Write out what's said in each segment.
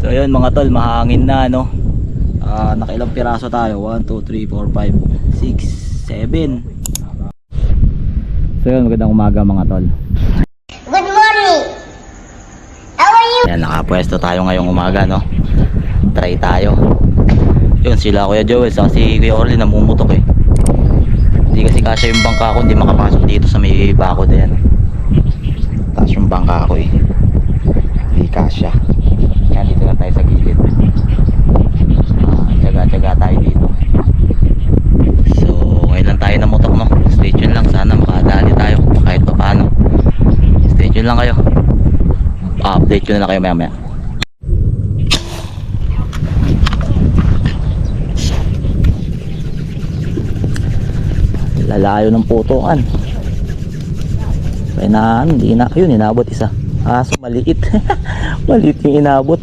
So ayun mga tol, mahangin na no. Ah, nakailang piraso tayo? 1, 2, 3, 4, 5, 6, 7. So yun, magandang umaga mga tol. Good morning. How are you? Ayan, nakapwesto tayo ngayong umaga no. Try tayo. Yun, sila Kuya Joel, sa si Kuya Orly namumutok eh. Hindi kasi kasya yung bangka ko, hindi makapasok dito sa may bako din. Taas yung bangka ko eh. Hindi kasya. Kaya dito lang tayo sa gilid. Ah, tsaga-tsaga tayo dito. So, ngayon lang tayo namutok no. Stay tuned lang, sana makadali tayo kahit pa paano. Stay tuned lang kayo. update ko na lang kayo maya maya. Lalayo ng putukan. Kaya na, ano, hindi na, yun, inabot isa. Aso, maliit. maliit yung inabot.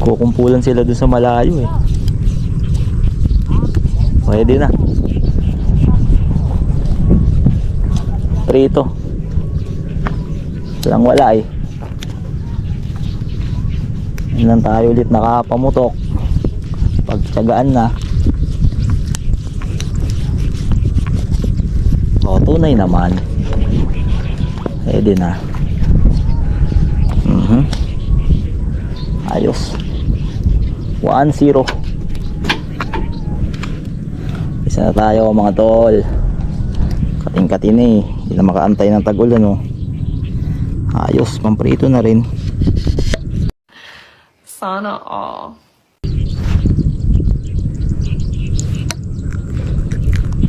Kukumpulan sila dun sa malayo eh. Pwede na. Prito. Walang wala eh. Lang tayo ulit nakapamutok. Pagtsagaan na. O, tunay naman. Pwede na. Mhm. Ayos. 1-0. Isa na tayo mga tol. Kating-katin eh. Hindi na makaantay ng tagul ano. Ayos, pamprito na rin. Sana all.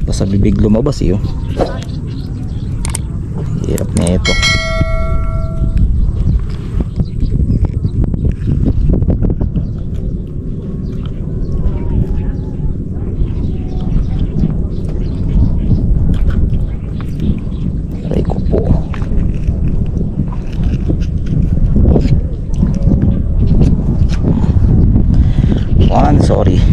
Basta bibig lumabas eh. oh. Hirap na ito. Aray ko po. One, sorry.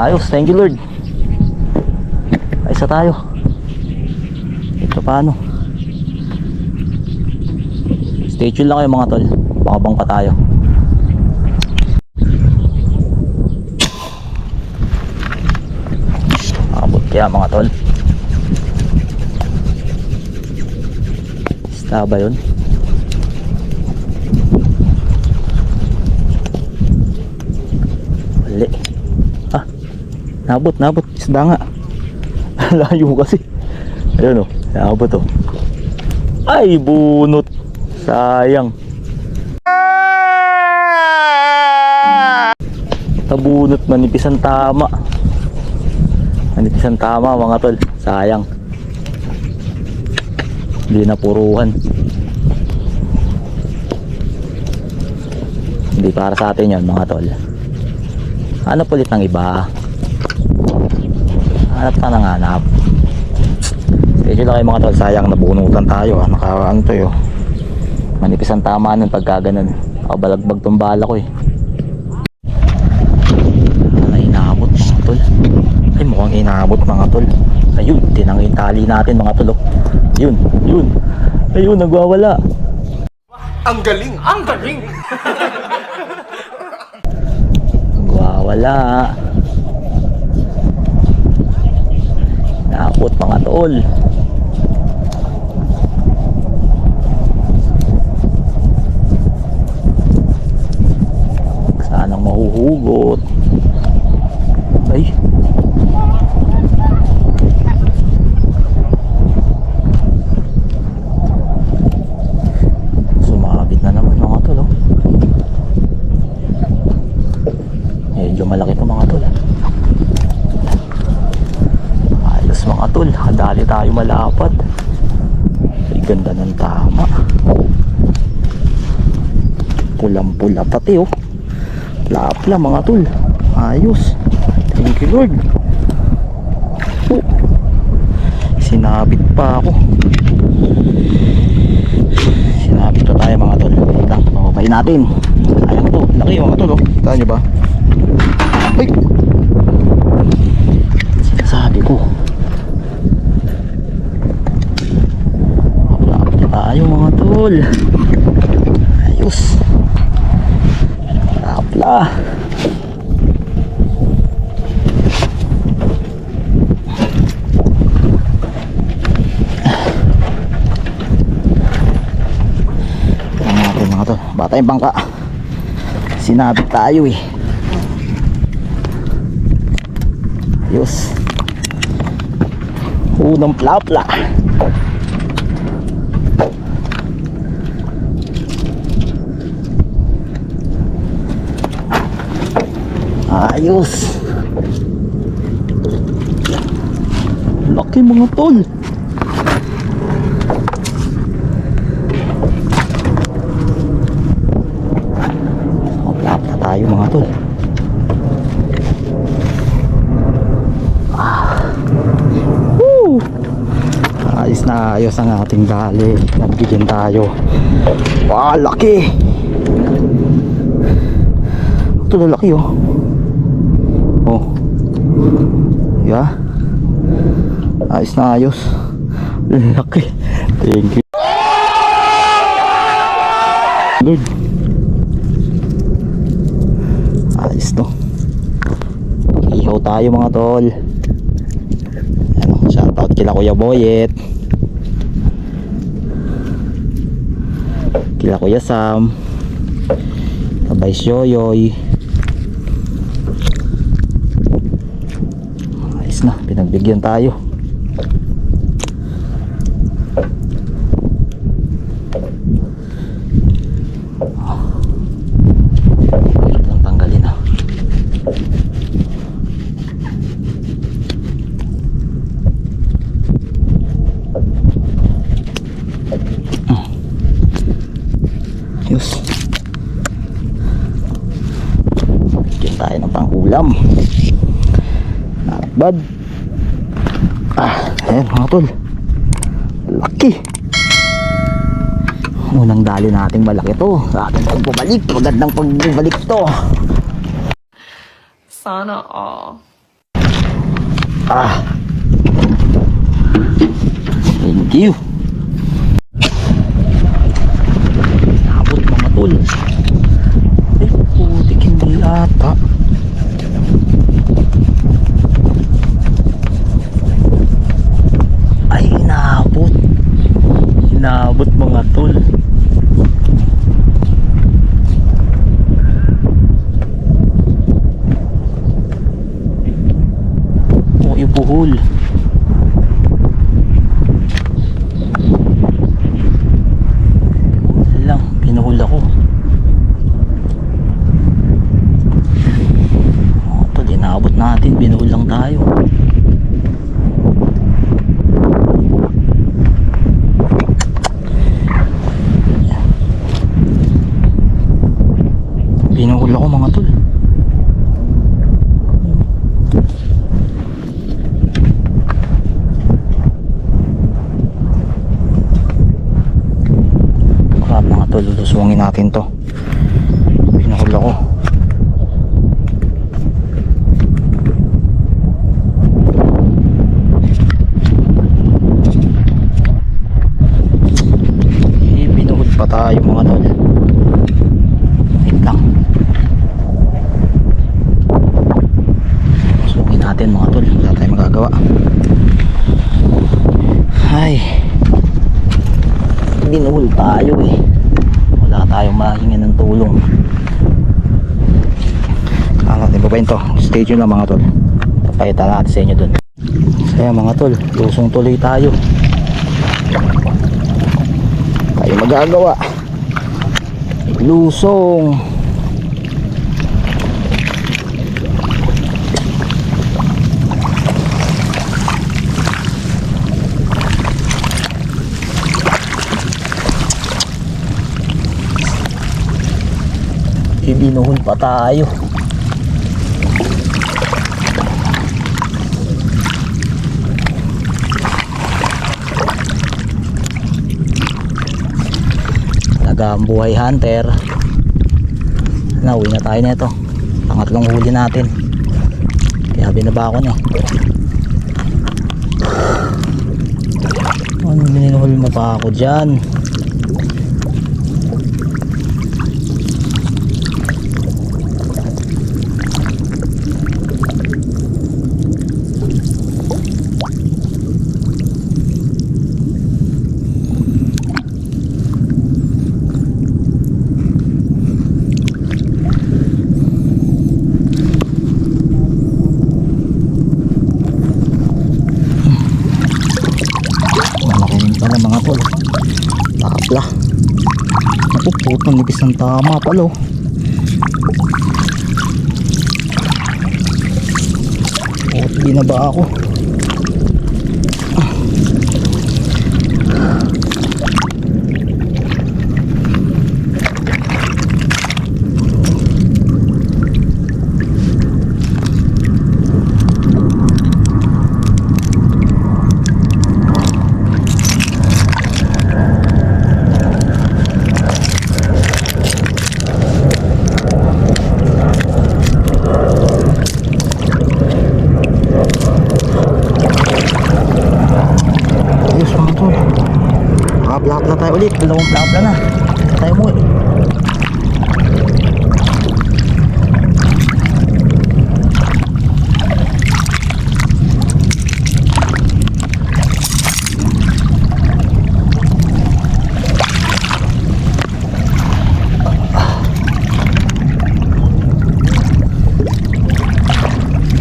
Ayos, thank you Lord. Isa tayo. Ito paano? Stay tuned lang kayo mga tol. Makabang pa tayo. Abot kaya mga tol. Isda ba yun? Mali. Ah, nabot, nabot. Isda nga. Layo kasi. Ayun o, nabot o. Ay, bunot. Sayang. Tabunot, manipis ang tama. Manipis ang tama mga tol. Sayang. Hindi na puruhan. Hindi para sa atin yon mga tol. Hanap ulit ng iba. Hanap ka ng hanap. Medyo lang kayo mga tol, sayang nabunutan tayo. Ah. Naka, ano to yun. Manipis ang tama nun pagka ganun. Nakabalagbag tong bala ko eh. Ay, inaabot mga tol. Ay, mukhang inaabot mga tol. Ayun, tinang yung tali natin mga tol. oh. Yun, yun. Ayun, nagwawala. Ang galing! Ang galing! Nagwawala. Naabot mga tol. Sanang mahuhugot. Ay. pati oh. Laap mga tol. Ayos. Thank you lord. Oh. sinabit pa ako. Sinabit pa tayo mga tol. Lang natin. Alam to laki mga tol oh. Tahan nyo ba? Ay! Sinasabi ko. Laap na tayo mga tol. Bata yung bangka. Sinabit tayo eh. Ayos. Unang plapla. Ayos. Laki mga tol. Plapla mga tol. Woo! Ayos na ayos ang ating dali. Nagbigyan tayo. Wow, laki! Ito na laki oh. Oh. Yeah. Ayos na ayos. Laki. Thank you. Lord. Ayos to. Tayo mga tol. Shoutout kila Kuya Boyet. Kila Kuya Sam. Kabay Yoyoy. Ayos na, pinagbigyan tayo. Hirap lang tanggalin ah. Yus. Bigyan tayo ng panghulam. Nakbad. Ah, ayan mga tol. Laki. Unang dali nating malaki to. Sa ating pagbabalik. Magandang pagbabalik to. Sana all. Ah. Thank you. Mm-hmm. Dinabot natin, binuhol lang tayo. Pinuhol ako mga tol. Crap mga tol, lulusungin natin to. Pinuhol ako. Eh, pinuhol pa tayo mga tol. Wait lang. Sungin natin mga tol, wala tayong magagawa. Ay binuhol tayo eh wala tayong mahinga ng tulong ano natin babayin to stay tuned lang mga tol. Papayita natin sa inyo dun. Kaya mga tol lusong tuloy tayo. Tayo magagawa. Lusong. Ibinuhol pa tayo talagang buhay hunter. Nauwi na tayo nito. Pangatlong huli natin. Kaya binaba ko na ano binuhol mo pa ako dyan Ayan mga tol. Tapla. Putang nipis ng tama pala oh. Binaba ako. Ayos mga tol. Naka-plapla tayo ulit. Dalawang plapla na. Tayo mo eh.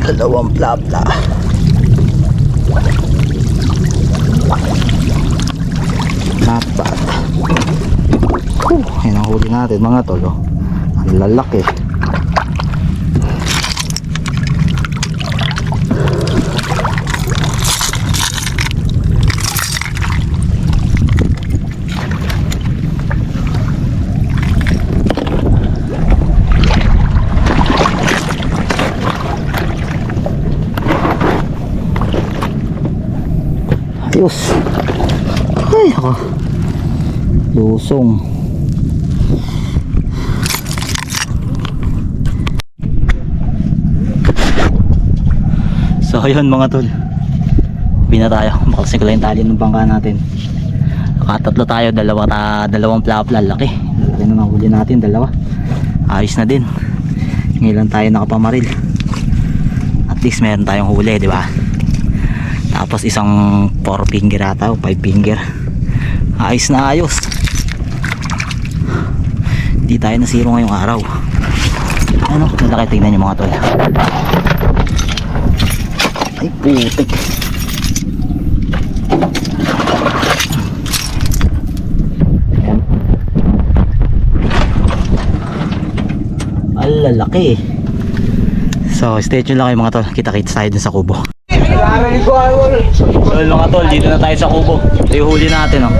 Dalawang plapla. Whew, yan ang huli natin mga tol. Oh. Ang lalaki. Ayos. Ay, ako. Lusong. So ayun mga tol. Uwi na tayo. Makalsing ko lang tali ng bangka natin. Nakatatlo tayo. Dalawa ta, dalawang plapla. Laki. Laki na nahuli natin. Dalawa. Ayos na din. Ngayon lang tayo nakapamaril. At least meron tayong huli, di ba? Tapos isang 4 finger ata o 5 finger. Ayos na ayos. Hindi tayo nasiro ngayong araw. Ano? Nalaki tignan nyo mga tol. Ay putik. Ayan. Ang lalaki. So, stay tuned lang kayo mga tol. Kita-kita tayo dun sa kubo. So mga tol, dito na tayo sa kubo. Ito yung huli natin, oh.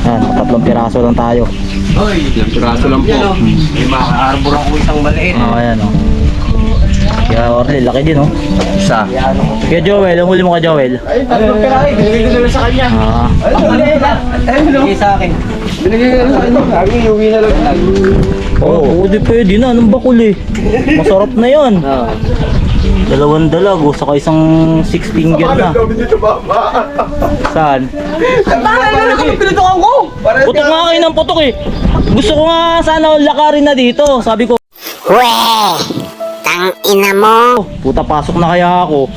Ayan, tatlong piraso lang tayo. Ilang piraso lang po. May maka-arbor ako isang maliit. Oh, ayan, oh. Kaya Orly, laki din, oh. Isa. Kaya Joel, ang huli mo ka Joel. Ay, tatlong piraso. Binigay ko na sa kanya. Ah, Binigay sa akin. Binigay ko na sa kanya. Sabi, iuwi na lang. oh, pwede pwede na. Anong bakul eh. Masarap na yan. Dalawang dalag, oh, saka isang six finger na. Saan? Na lang pinutukan ko? Putok nga kayo ng putok eh. Gusto ko nga sana lakarin na dito. Sabi ko, Weh! Tang ina mo! puta pasok na kaya ako.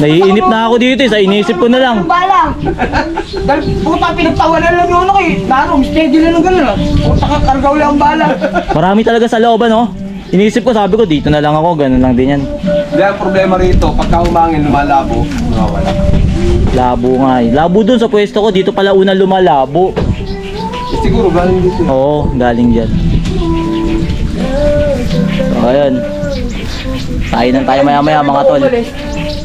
Naiinip na ako dito eh. Sa inisip ko na lang. Bala! Dahil puta pinagtawanan lang yung ano ko eh. Laro, steady lang ng gano'n. Puta ka, kargaw lang ang bala. Marami talaga sa looban, no? Inisip ko, sabi ko, dito na lang ako, ganun lang din yan. Hindi, ang problema rito, pagka umangin, lumalabo, nawawala. Labo nga eh. Labo dun sa pwesto ko, dito pala una lumalabo. Eh, siguro, galing dito. Oo, galing dyan. So, ayun. Kainan tayo maya maya mga tol.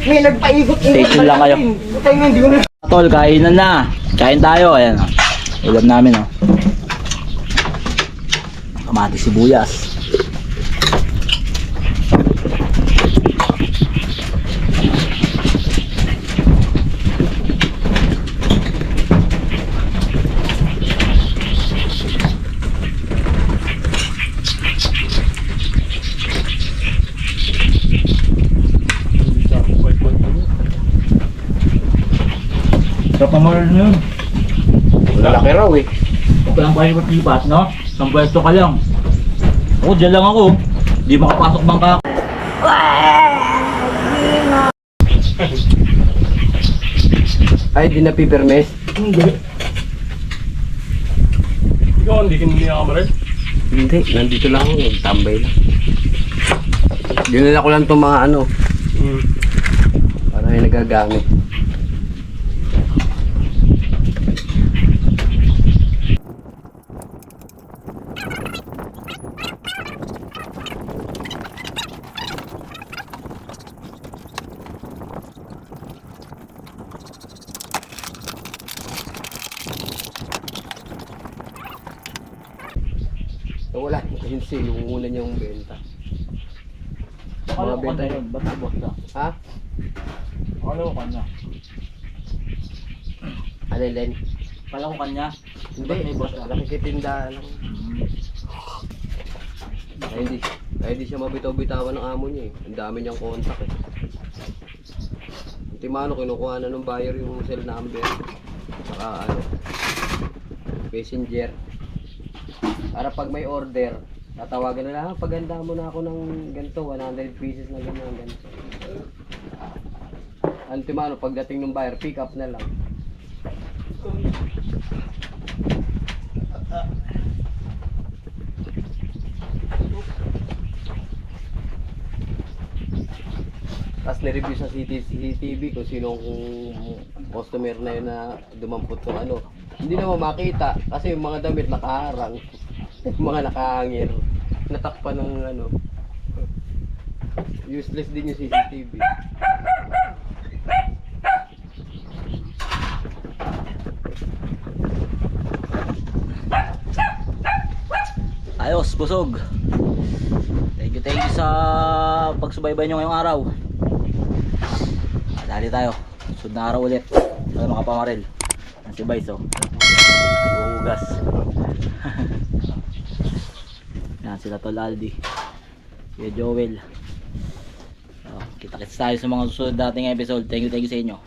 May nagpaikot-ikot Stay tuned lang kayo. Nga, hindi ko na. Tol, kainan na. Kain tayo, ayan. oh. Ulam namin, oh. Kamati sibuyas. Sarap na yun. Lalaki raw eh. Huwag ka lang kayo maglipat, no? Isang pwesto ka lang. Ako, dyan lang ako. Hindi makapasok bangka. Ay, di na pipirmes. Ikaw, hindi ka niya kamarin? Hindi, nandito lang ako, nagtambay lang. Dinala ko lang itong mga ano, Hmm. para may nagagamit. agency, yung una niyang benta. Akala ko benta kanya yun, ba't boss ka? Ha? Ko kanya. Ano Len? Akala ko kanya. Hindi, may boss ka? nakikitinda lang. Ay, hindi, ay, hindi siya mabitaw-bitawan ng amo niya eh. Ang dami niyang contact eh. Timano, kinukuha na ng buyer yung cell number. Saka ano, messenger. Para pag may order, tatawagan na lang, "Ah, paganda mo na ako ng ganito, 100 pieces na ganyan, ganito. Ano Timano, pagdating ng buyer, pick up na lang. Tapos nireview sa CT CCTV kung sinong customer na yun na dumampot ng ano. Hindi naman makita kasi yung mga damit nakaharang. mga nakahangir. Natakpan ng ano. Useless din yung CCTV. Ayos, busog. Thank you, thank you sa pagsubaybay nyo ngayong araw. Dali tayo. Sunod na araw ulit. Sa mga pamaril. Ang Vice, oh. Hugas. Yan, sila Tol Aldi. Kuya Joel. Oh, kita-kits tayo sa mga susunod dating episode. Thank you, thank you sa inyo.